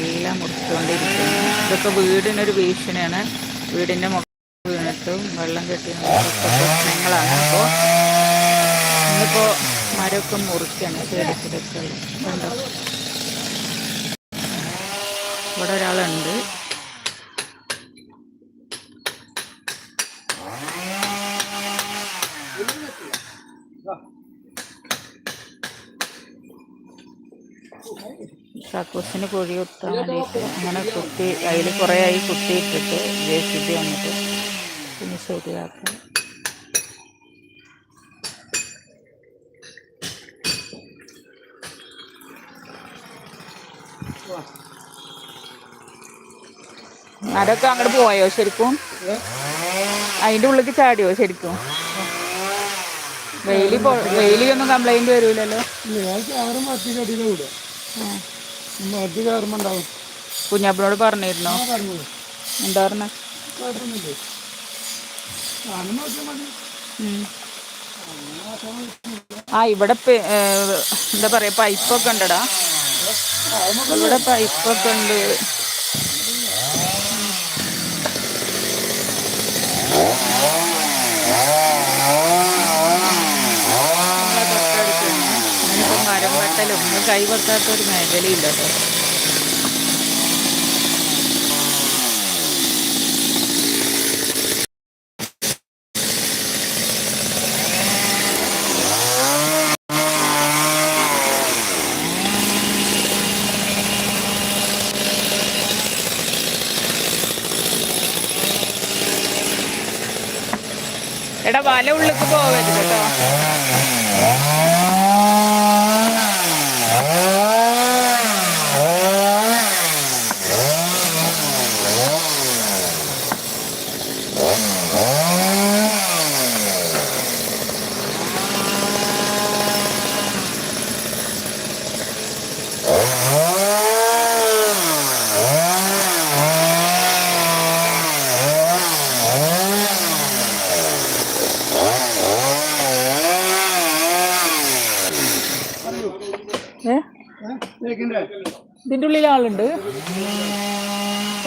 മെല്ലെ മുറിച്ചുകൊണ്ടിരിക്കുന്നു. ഇതൊക്കെ വീടിനൊരു ഭീഷണിയാണ്. വീടിന്റെ മുകളിൽ വീണിട്ടും വെള്ളം കെട്ടി പ്രശ്നങ്ങളാണ്. അപ്പോൾ ഇന്നിപ്പോൾ മരമൊക്കെ മുറിക്കാണ് ചെടിച്ചിടൊക്കെ കണ്ടോ? ഇവിടെ ഒരാളുണ്ട്. കക്കൂസിന് കുഴി കുത്താൻ വേണ്ടിയിട്ട് അങ്ങനെ കുത്തി അതിൽ കുറേ ആയി കുത്തിയിട്ടിട്ട് ജെ സി ബി വന്നിട്ട് പിന്നെ ശരിയാക്കാം. അതൊക്കെ അങ്ങോട്ട് പോയോ ശരിക്കും? അതിന്റെ ഉള്ളിൽ ചാടിയോ ശരിക്കും? വെയിലി വെയിലി ഒന്നും കംപ്ലൈന്റ് വരൂലല്ലോ? ആറ് ക്യാമറ മാറ്റി കുഞ്ഞാപ്പിനോട് പറഞ്ഞിരുന്നോ? എന്താ പറഞ്ഞ? ആ ഇവിടെ എന്താ പറയാ പൈപ്പൊക്കെ ഉണ്ടടാ. ഇവിടെ പൈപ്പൊക്കെ ഉണ്ട് നമ്മളെ തൊട്ടടുത്ത് തന്നെ. അങ്ങനിപ്പോ മരം ഒന്നും ഒരു മേഖലയില്ല കേട്ടോ. എടാ വല ഉള്ളിക്ക് പോകരുത് കേട്ടോ. ഇതിന്റെ ഉള്ളിൽ ആളുണ്ട്.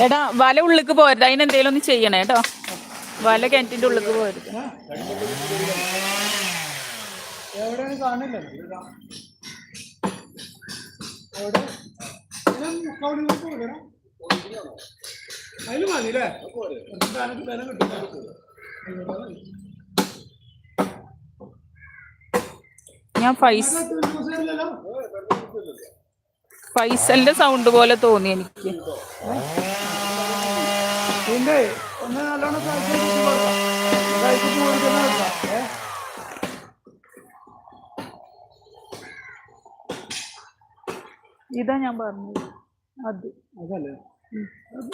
എടാ വല ഉള്ളിക്ക് പോരുത്. അതിനെന്തേലും ഒന്ന് ചെയ്യണേ കേട്ടോ വല കിണറ്റിന്റെ ഉള്ളിക്ക് പോരുത്. മതി അല്ലേ കിട്ടും. ഞാൻ ഫൈസ് ഫൈസലിന്റെ സൗണ്ട് പോലെ തോന്നി എനിക്ക്. ഏ? ഇതാ ഞാൻ പറഞ്ഞത്. അത്. അതല്ലേ? അത്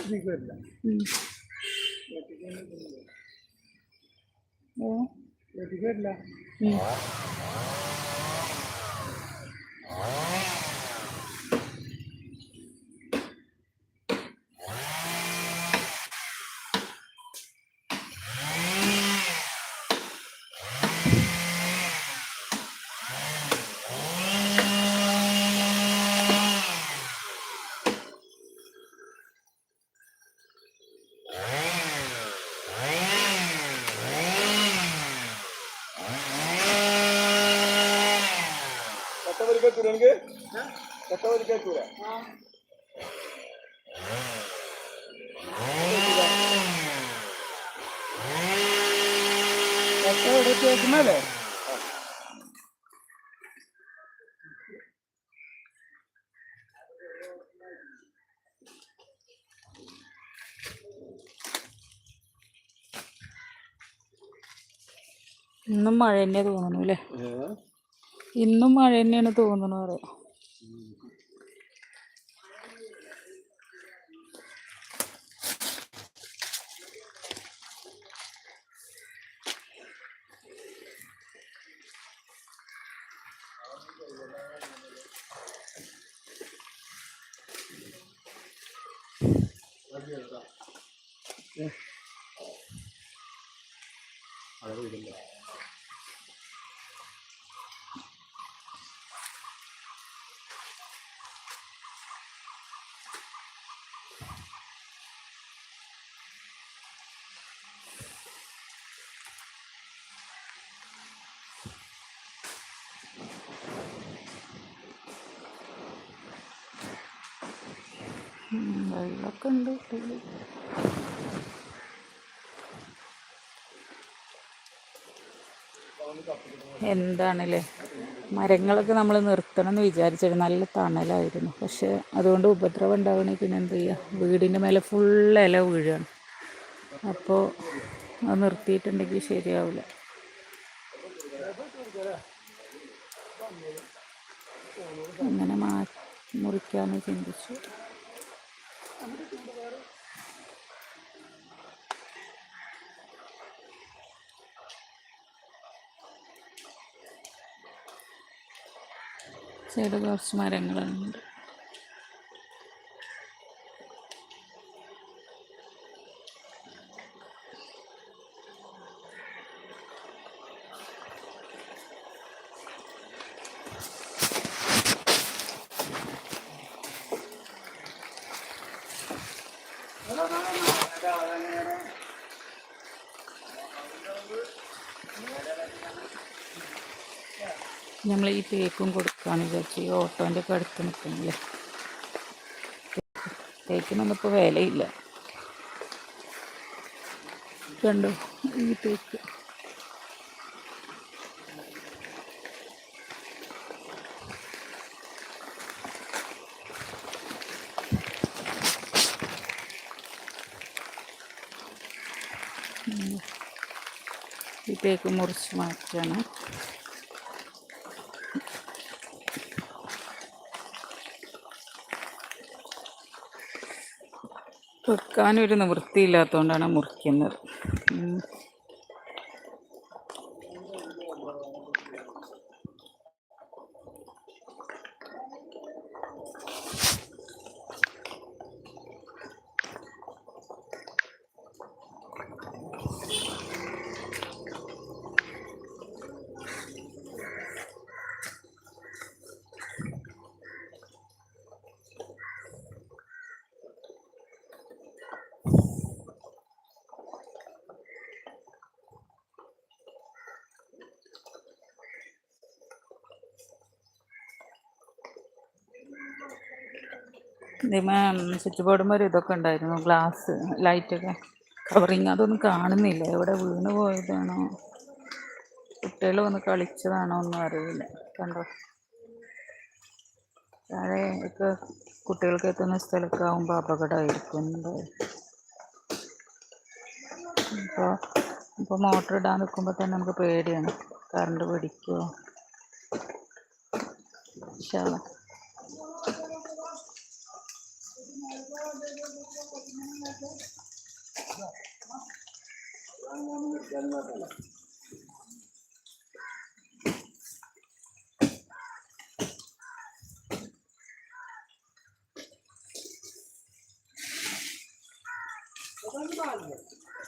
വരില്ല ഉം. ഒക്കെ ഇവിടെ കേൾക്കുന്നല്ലേ ഇന്നും മഴ തന്നെ തോന്നുന്നു അല്ലേ? ഇന്നും മഴ തന്നെയാണ് തോന്നുന്നത് പറയാം Yeah. വെള്ളമൊക്കെ ഉണ്ട്. എന്താണല്ലേ? മരങ്ങളൊക്കെ നമ്മൾ നിർത്തണം എന്ന് വിചാരിച്ചിരുന്നു. നല്ല തണലായിരുന്നു. പക്ഷെ അതുകൊണ്ട് ഉപദ്രവം ഉണ്ടാവണേ പിന്നെ എന്ത് ചെയ്യുക വീടിന്റെ മേലെ ഫുൾ ഇല വീഴുകയാണ് അപ്പോൾ അത് നിർത്തിയിട്ടുണ്ടെങ്കിൽ ശരിയാവില്ല അങ്ങനെ മാ മുറിക്കാമെന്ന് ചിന്തിച്ചു. സൈഡ് കുറച്ച് മരങ്ങളുണ്ട്. നമ്മൾ ഈ തേക്കും കൊടുക്കാന്ന് വിചാരിച്ചു ഈ ഓട്ടോന്റെ ഒക്കെ അടുത്ത് നിൽക്കുന്നില്ലേ? തേക്കിനൊന്നും ഇപ്പോൾ വിലയില്ല. കണ്ടോ? ഈ തേക്ക്. തേക്ക് മുറിച്ച് മാറ്റാണ്. വെക്കാനൊരു നിവൃത്തിയില്ലാത്തതുകൊണ്ടാണ് മുറിക്കുന്നത്. ഇതിമേ സ്വിച്ച് ബോർഡുമ്പോൾ ഇതൊക്കെ ഉണ്ടായിരുന്നു. ഗ്ലാസ് ലൈറ്റൊക്കെ കവറിങ് അതൊന്നും കാണുന്നില്ല. എവിടെ വീണ് പോയതാണോ? കുട്ടികൾ വന്ന് കളിച്ചതാണോ ഒന്നും അറിയില്ല. കണ്ടോ? താഴെ ഒക്കെ കുട്ടികൾക്ക് എത്തുന്ന സ്ഥലമൊക്കെ ആകുമ്പോൾ അപകടമായിരിക്കും. അപ്പോൾ ഇപ്പോൾ മോട്ടർ ഇടാൻ നിൽക്കുമ്പോൾ തന്നെ നമുക്ക് പേടിയാണ്. കറണ്ട് പിടിക്കുമോ ഇൻഷാല്ലാ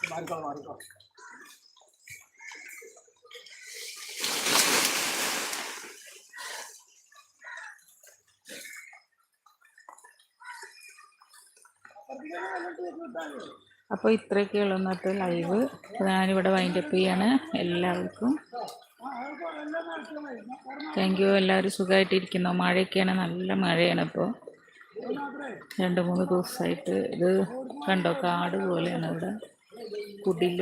Harika harika. അപ്പോൾ ഇത്രയൊക്കെയുള്ളൂ ഇന്നത്തെ ലൈവ് ഞാനിവിടെ വൈൻഡപ്പ് ചെയ്യാണ്. എല്ലാവർക്കും താങ്ക് യു എല്ലാവരും സുഖമായിട്ടിരിക്കുന്നു മഴയൊക്കെയാണ്. നല്ല മഴയാണ് ഇപ്പോൾ രണ്ട് മൂന്ന് ദിവസമായിട്ട് ഇത് കണ്ടോ? കാട് പോലെയാണ് ഇവിടെ കുടിൽ.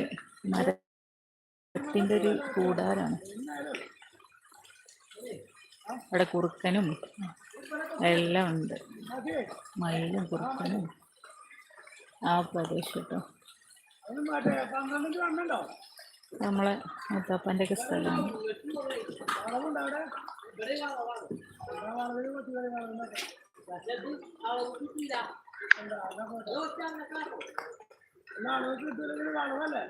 മരത്തിന്റെ ഒരു കൂടാരാണ്. അവിടെ കുറുക്കനും എല്ലാം ഉണ്ട്. മയിലും കുറുക്കനും. ആ പ്രദേശം നമ്മളെ മുത്തപ്പന്റെ ഒക്കെ സ്ഥലമാണ്. വളവല്ലേ